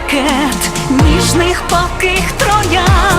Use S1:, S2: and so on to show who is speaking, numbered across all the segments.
S1: букет ніжних палких троянд.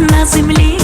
S1: на землі.